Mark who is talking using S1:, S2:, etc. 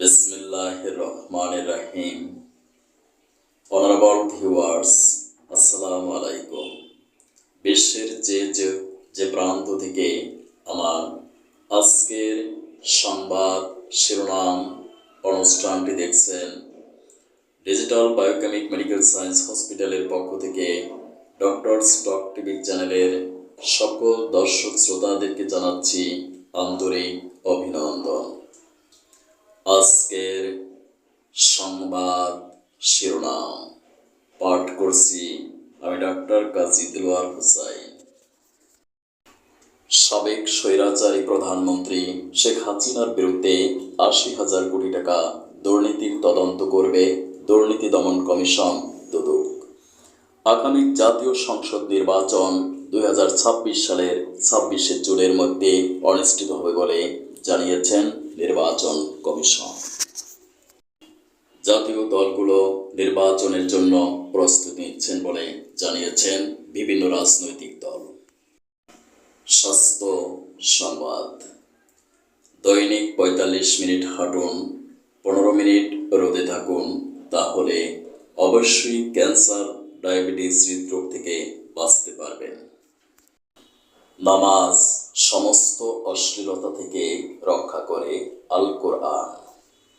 S1: বিসমিল্লাহ রহমান রাহিম honourable viewers আসসালামু আলাইকুম। বিশ্বের যে যে যে প্রান্ত থেকে আমার আজকের সংবাদ শিরোনাম অনুষ্ঠানটি দেখছেন ডিজিটাল বায়োকেমিক মেডিকেল সায়েন্স হসপিটালের পক্ষ থেকে ডক্টর স্টক টিভি চ্যানেলের সকল দর্শক শ্রোতাদেরকে জানাচ্ছি আন্তরিক করছি। আমি ডক্টর কাজী দিলওয়ার হুসাইন। সাবেক স্বৈরাচারী প্রধানমন্ত্রী শেখ হাসিনার বিরুদ্ধে আশি হাজার কোটি টাকা দুর্নীতির তদন্ত করবে দুর্নীতি দমন কমিশন দুদক। আগামী জাতীয় সংসদ নির্বাচন দু হাজার ছাব্বিশ সালের ছাব্বিশে জুনের মধ্যে অনুষ্ঠিত হবে বলে জানিয়েছেন নির্বাচন কমিশন। জাতীয় দলগুলো নির্বাচনের জন্য প্রস্তুতি নিচ্ছেন বলে জানিয়েছেন বিভিন্ন রাজনৈতিক দল। স্বাস্থ্য সংবাদ। দৈনিক পঁয়তাল্লিশ মিনিট হাঁটুন, পনেরো মিনিট রোদে থাকুন, তাহলে অবশ্যই ক্যান্সার, ডায়াবেটিস হৃদরোগ থেকে বাঁচতে পারবেন। নামাজ সমস্ত অশ্লীলতা থেকে রক্ষা করে আল কোরআন